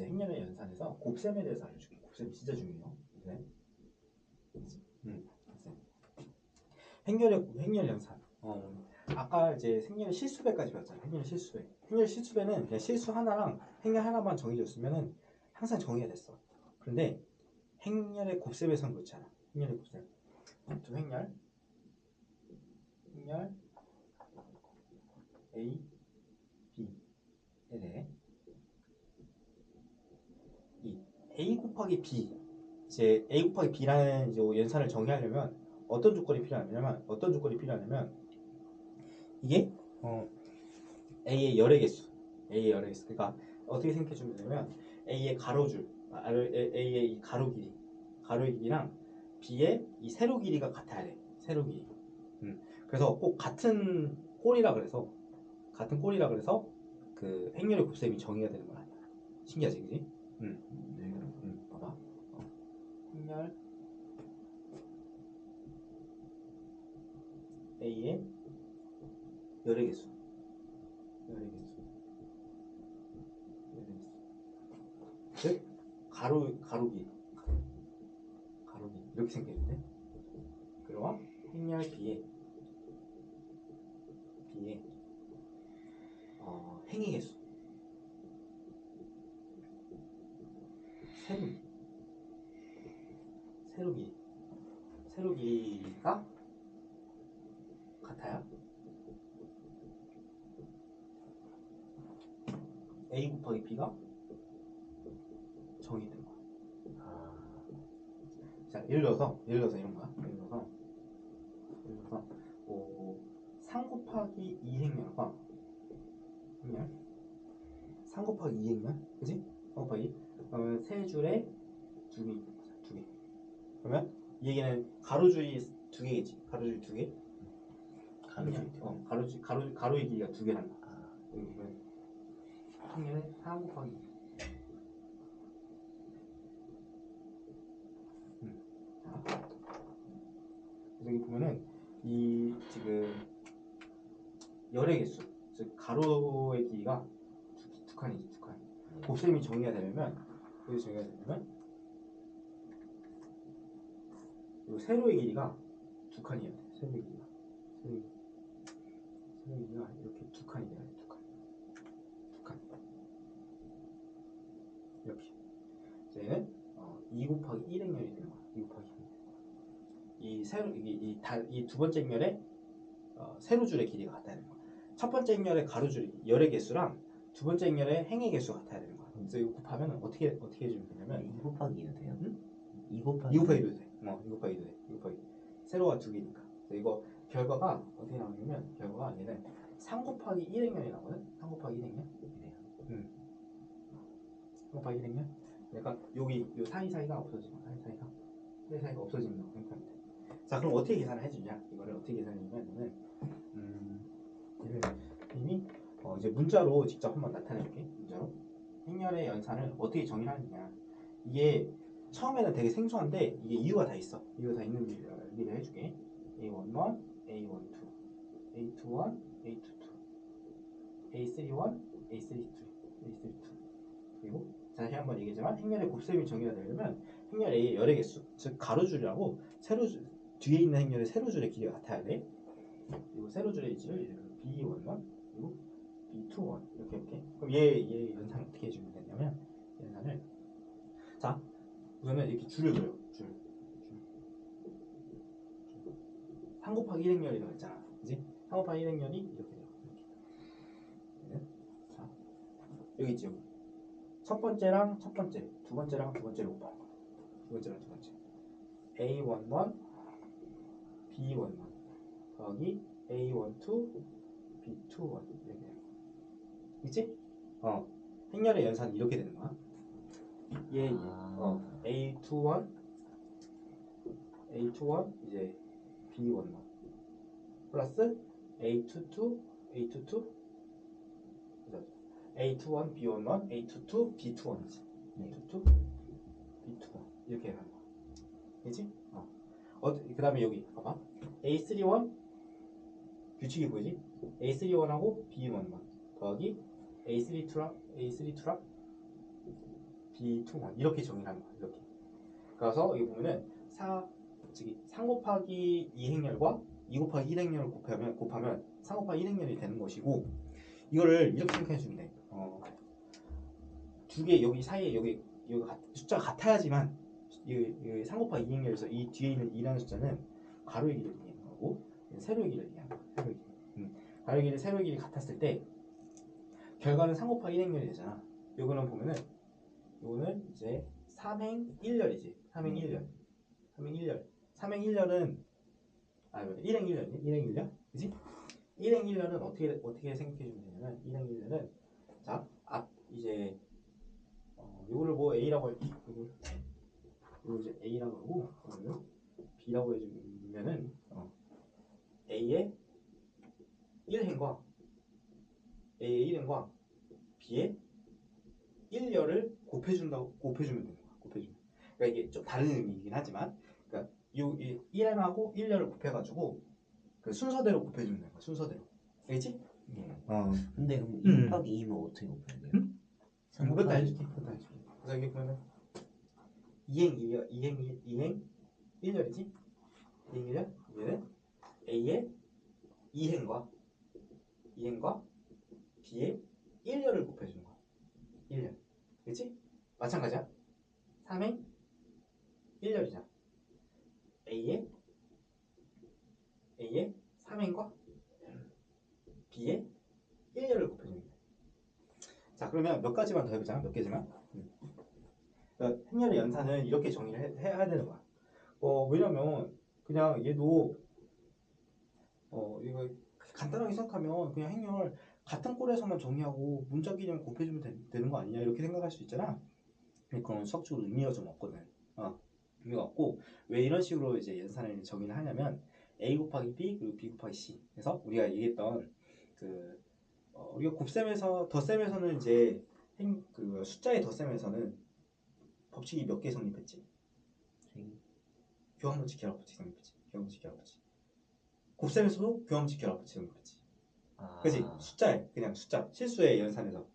이제 행렬의 연산에서 곱셈에 대해서 알려줄게. 곱셈 진짜 중요해요. 곱셈. 음, 곱셈. 행렬의 행렬 연산. 어, 아까 이제 행렬의 실수배까지 배웠잖아. 행렬 실수배. 행렬 실수배는 그냥 실수 하나랑 행렬 하나만 정해줬으면은 항상 정의가 됐어. 그런데 행렬의 곱셈에선 그렇지 않아. 행렬의 곱셈. 두 행렬. 행렬 A, B에 대해 이 A 곱하기 B 이제 A 곱하기 B라는 연산을 정의하려면 어떤 조건이 필요하냐면 어떤 조건이 필요하냐면 이게 어, A의 열의 개수 A의 열의 개수 그러니까 어떻게 생각해 주면 되냐면 A의 가로줄 아, A의 이 가로 길이 가로의 길이랑 B의 이 세로 길이가 같아야 돼 세로 길이 음. 그래서 꼭 같은 꼴이라 그래서 같은 꼴이라 그래서 그 행렬의 곱셈이 정의가 되는 건 아니야 신기하지 그지? 응. 행렬 A의 열의 개수. 열의 개수. 열의 개수. 즉 가로 가로기. 가로기 이렇게 생겼는데. 그럼 행렬 B의 B의 어, 행의 개수. 세로기 세로기 세로기가 같아야 a 곱하기 b가 정의된 거야. 아, 자 예를 들어서 예를 들어서 이런 거야. 예를 들어서 예를 들어서 뭐, 3 곱하기 2 행렬과 행렬 3 곱하기 2 행렬 그지? 3 곱하기 그러면 세 줄에 두 개, 두 개. 그러면 이 얘기는 가로줄이 두 개겠지. 가로줄이 두 개. 가로줄. 어, 가로줄 가로 가로의 길이가 두 개란다. 아, 그러면 평면에 3 곱하기 2. 음. 자. 여기 보면은 이 지금 열의 개수, 즉 가로의 길이가 두, 두 칸이지 두 칸. 네. 곱셈이 정의가 되려면 여기 정의가 되려면 이 세로의 길이가 두 돼. 길이가 세로의, 세로의 길이가 이렇게 두 칸이 돼야 돼. 두 칸. 두 칸. 이렇게. 자, 얘는 어, 2 곱하기 1 행렬이 되는 거야. 2 곱하기 1. 이 세로 이이두 번째 행렬의 어, 세로줄의 길이가 같아야 되는 거야. 첫 번째 행렬의 가로줄 열의 개수랑 두 번째 행렬의 행의 개수가 같아야 되는 거야. 그래서 이거 곱하면 어떻게 어떻게 해주면 되냐면 2 곱하기 2도 돼요? 응? 2 곱하기 2 곱하기 2도 돼. 어, 2 곱하기 2도 돼. 2 곱하기. 세로가 두 개니까. 이거 결과가 어떻게 나오냐면 결과가 얘는 3 곱하기 1 행렬이 나오거든. 3 곱하기 1 행렬. 그래요. 3 곱하기 1 행렬. 그러니까 여기 요 사이 사이가 없어지면 사이 사이가 사이 사이가 없어진다고 생각하면 돼. 자 그럼 어떻게 계산을 해주냐? 이거를 어떻게 계산하냐면 얘는 음, 얘는 이미 어, 이제 문자로 직접 한번 나타내볼게. 문자로 행렬의 연산을 어떻게 정의하느냐. 이게 처음에는 되게 생소한데 이게 이유가 다 있어. 이유가 다 있는 일- 일을 해줄게. A11, A12, A21, A22, A31, A32, A32. 그리고 다시 한번 얘기했지만 행렬의 곱셈이 정의가 되려면 행렬 A의 열의 개수, 즉 가로줄이라고 세로줄 뒤에 있는 행렬의 세로줄의 길이가 같아야 돼. 그리고 세로줄의 위치를 예를 들어 B11 그리고 B21 이렇게 이렇게. 그럼 얘, 얘 연산 어떻게 해주면 되냐면 연산을 자 우선은 이렇게 줄을 그려 줄. 줄. 줄. 3 곱하기 1 행렬이 나왔잖아. 그지? 3 곱하기 1 행렬이 이렇게 돼요. 이렇게. 얘는 자 여기 여기. 첫 번째랑 첫 번째, 두 번째랑 두 번째를 곱하는 거야. 두 번째랑 두 번째. A11, B11 더하기 A12, B21 이렇게 거야. 있지? 어. 행렬의 연산이 이렇게 되는 거야. 얘, 얘. 아. 어. A21, A21 이제 B11 플러스 A22, A22 그죠? A21, B11, A22, B21이지. 네. A22, B21 이렇게 가는 거야. 그지? 어. 어, 그 다음에 여기 봐봐. A31 규칙이 보이지? A31하고 B11만 더하기 A32랑 A32랑 B21 이렇게 정의하는 거야. 이렇게. 그래서 여기 보면은 4 저기 3 곱하기 2 행렬과 2 곱하기 1행렬을 곱하면 곱하면 3 곱하기 1행렬이 되는 것이고 이거를 이렇게 생각해 주면 돼. 어, 두 개 여기 사이에 여기 여기 같- 숫자가 같아야지만 이, 3 곱하기 2행렬에서 이 뒤에 있는 2라는 숫자는 가로의 길이를 얘기하는 거고 세로의 길이를 얘기하는 거야. 세로의 길이. 음. 가로의 길이 세로의 길이 같았을 때 결과는 3 곱하기 1행렬이 되잖아. 요거는 보면은 요거는 이제 3행 1렬이지. 3행 1렬. 3행 1렬. 3행 1렬은 아, 1행 1렬이지. 1행 1렬. 그지? 1행 1렬은 어떻게 어떻게 생각해 주면 되냐면 1행 1렬은 자, 앞 이제 어, 요거를 뭐 A라고. 요거 요거 이제 A라고 하고 요거를 B라고 해 주면은 어, A의 1행과 A의 1행과 B의 1열을 곱해준다고 곱해주면 되는 거야. 곱해주면. 그러니까 이게 좀 다른 의미이긴 하지만, 요 1행하고 1열을 곱해가지고 그 순서대로 곱해주면 되는 거야. 순서대로. 알겠지? 네. 어. 근데 그럼 음. 2 곱하기 2면 어떻게 곱해야 돼요? 음? 삼 그것도 알려줄게. 그것도 알려줄게. 그래서 여기 보면은 2행 2열, 2행 2행 1열이지? 2행 1열. 얘는 A의 2행과 2행과 B의 1열을 곱해주는 거야. 1열. 그렇지? 마찬가지야. 3행 1열이잖아. A의 A의 3행과 B의 1열을 곱해주는 거야. 자, 그러면 몇 가지만 더 해보자. 몇 개지만. 음. 그러니까 행렬의 연산은 이렇게 정의를 해, 해야 되는 거야. 어, 왜냐면 그냥 얘도 어, 이거 간단하게 생각하면 그냥 행렬 같은 꼴에서만 정의하고 문자 기념 곱해주면 되, 는거 아니냐 이렇게 생각할 수 있잖아. 그건 수학적으로 의미가 좀 없거든. 어, 없고 왜 이런 식으로 이제 연산을 정의를 하냐면 a 곱하기 b 그리고 b 곱하기 c. 그래서 우리가 얘기했던 그 어, 우리가 곱셈에서 덧셈에서는 이제 행, 그 숫자의 덧셈에서는 법칙이 몇 개 성립했지? 교환법칙 결합법칙 성립했지. 교환법칙 결합법칙. 곱셈에서도 교환법칙 결합법칙 성립했지. 아, 그지? 숫자에 그냥 숫자 실수의 연산에서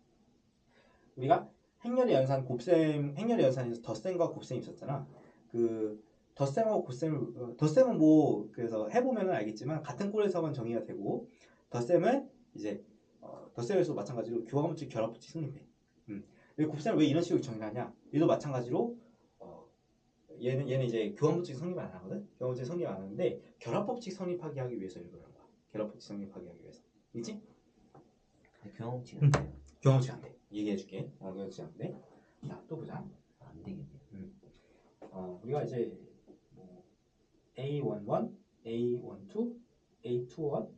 우리가 행렬의 연산 곱셈 행렬의 연산에서 덧셈과 곱셈이 있었잖아. 그 덧셈하고 곱셈을 어, 덧셈은 뭐 그래서 해보면은 알겠지만 같은 꼴에서만 정의가 되고 덧셈은 이제 어, 덧셈에서 마찬가지로 교환법칙 결합법칙 성립해. 음. 왜 곱셈을 왜 이런 식으로 정의하냐? 얘도 마찬가지로 어, 얘는 얘는 이제 교환법칙 성립 안 하거든. 교환법칙 성립 안 하는데 결합법칙 성립하게 하기 위해서 이걸 한 거야. 결합법칙 성립하게 하기 위해서. 있지? 경험치가 음. 돼요. 경험치 안 돼. 얘기해 줄게. 어, 경험치 안 돼. 자, 또 보자. 안 되겠네요. 어, 우리가 이제 뭐 A11, A12, A21,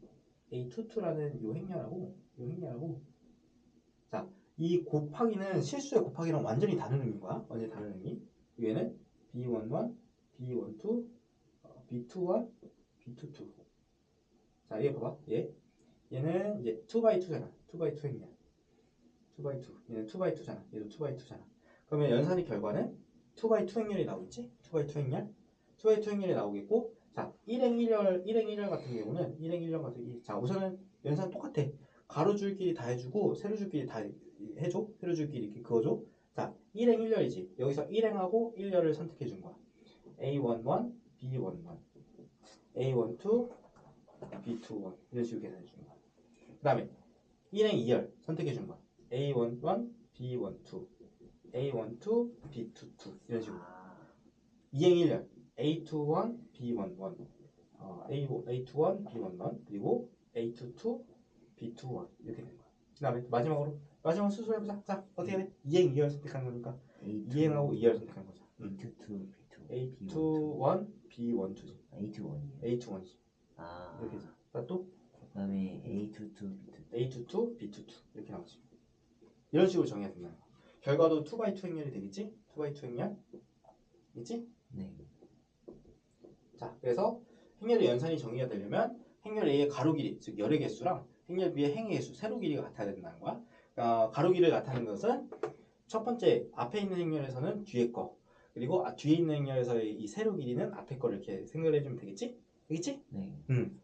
A22라는 요 행렬하고 요 행렬하고 자, 이 곱하기는 실수의 곱하기랑 완전히 다른 의미인 거야. 완전히 다른 의미. 얘는 B11, B12, 어, B21, B22. 자, 얘 봐봐. 얘. 얘는 이제 2x2잖아. 2x2 행렬. 2x2. 얘는 2x2잖아. 얘도 2x2잖아. 그러면 연산의 결과는 2x2 행렬이 나오겠지? 2x2 행렬? 2x2 행렬이 나오겠고 자 1행 1열 1행 1열 같은 경우는 1행 1열 같은 경우 자 우선은 연산 똑같아. 가로줄끼리 다 해주고 세로줄끼리 다 해줘. 세로줄끼리 이렇게 그어줘. 자 1행 1열이지. 여기서 1행하고 1열을 선택해 준 거야. A11 B11 A12 B21 이런 식으로 계산해 준 거야. 그 다음에 1행 2열 선택해 준 거야. A11 B12 A12, B22 이런 식으로 아, 2행 1열 A21, B11 어, A, A21, B11 그리고 A22, B21 이렇게 되는 거야 그 다음에 마지막으로 마지막 수술해보자 자 어떻게 해? 2행 2열 선택하는 거니까 A2, 2행하고 2열 선택하는 거죠 A22, B2, A21, B12지 A21이에요. A21이지 아, 이렇게 해서 자또 그 다음에 A22, B2. A22, B22 이렇게 나오지 이런 식으로 정해야 거야 결과도 2x2 행렬이 되겠지? 2x2 행렬 있지? 네. 자, 그래서 행렬의 연산이 정의가 되려면 행렬 A의 가로 길이, 즉 열의 개수랑 행렬 B의 행의 개수, 세로 길이가 같아야 된다는 거야. 어, 가로 길이를 나타내는 것은 첫 번째 앞에 있는 행렬에서는 뒤에 거, 그리고 아, 뒤에 있는 행렬에서의 이 세로 길이는 앞에 거를 이렇게 생각을 해주면 되겠지? 되겠지? 네. 음.